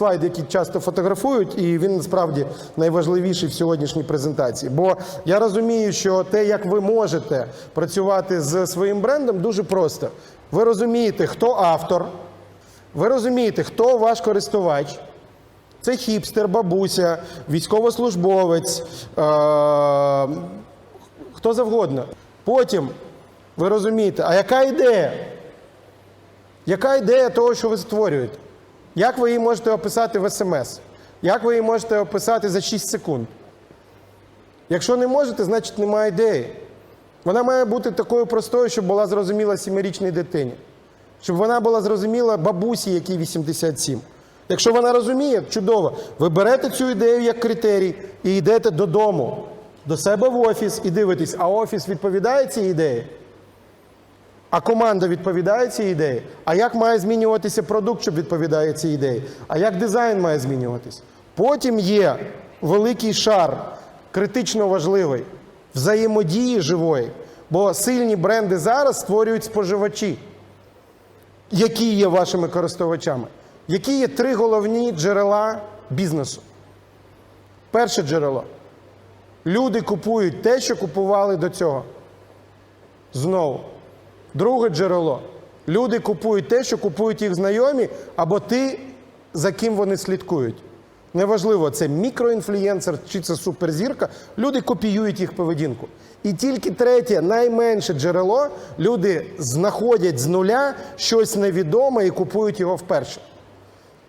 слайд, який часто фотографують, і він насправді найважливіший в сьогоднішній презентації. Бо я розумію, що те, як ви можете працювати з своїм брендом, дуже просто. Ви розумієте, хто автор, ви розумієте, хто ваш користувач. Це хіпстер, бабуся, військовослужбовець, е- хто завгодно. Потім ви розумієте, а яка ідея? Яка ідея того, що ви створюєте? Як ви її можете описати в смс? Як ви її можете описати за 6 секунд? Якщо не можете, значить немає ідеї. Вона має бути такою простою, щоб була зрозуміла сімирічній дитині. Щоб вона була зрозуміла бабусі, якій 87. Якщо вона розуміє, чудово. Ви берете цю ідею як критерій і йдете додому, до себе в офіс і дивитесь, а офіс відповідає цій ідеї? А команда відповідає цій ідеї? А як має змінюватися продукт, щоб відповідає цій ідеї? А як дизайн має змінюватись? Потім є великий шар, критично важливий, взаємодії живої. Бо сильні бренди зараз створюють споживачі, які є вашими користувачами. Які є три головні джерела бізнесу? Перше джерело. Люди купують те, що купували до цього. Знову. Друге джерело. Люди купують те, що купують їх знайомі, або ти, за ким вони слідкують. Неважливо, це мікроінфлюєнсер чи це суперзірка, люди копіюють їх поведінку. І тільки третє, найменше джерело, люди знаходять з нуля щось невідоме і купують його вперше.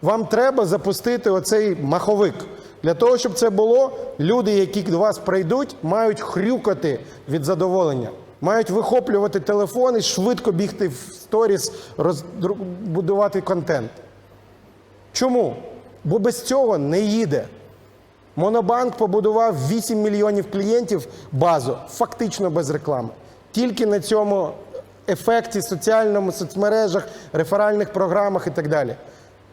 Вам треба запустити оцей маховик. Для того, щоб це було, люди, які до вас прийдуть, мають хрюкати від задоволення, мають вихоплювати телефон і швидко бігти в сторіс, будувати контент. Чому? Бо без цього не їде. Монобанк побудував 8 мільйонів клієнтів базу, фактично без реклами. Тільки на цьому ефекті соціальному соцмережах, реферальних програмах і так далі.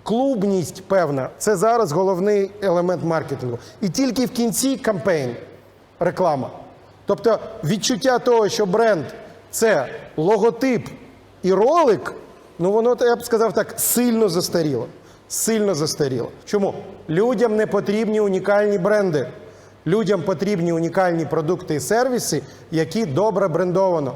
Клубність певна це зараз головний елемент маркетингу. І тільки в кінці кампейн реклама. Тобто відчуття того, що бренд це логотип і ролик, ну воно, я б сказав так, сильно застаріло. Сильно застаріло. Чому? Людям не потрібні унікальні бренди. Людям потрібні унікальні продукти і сервіси, які добре брендовано.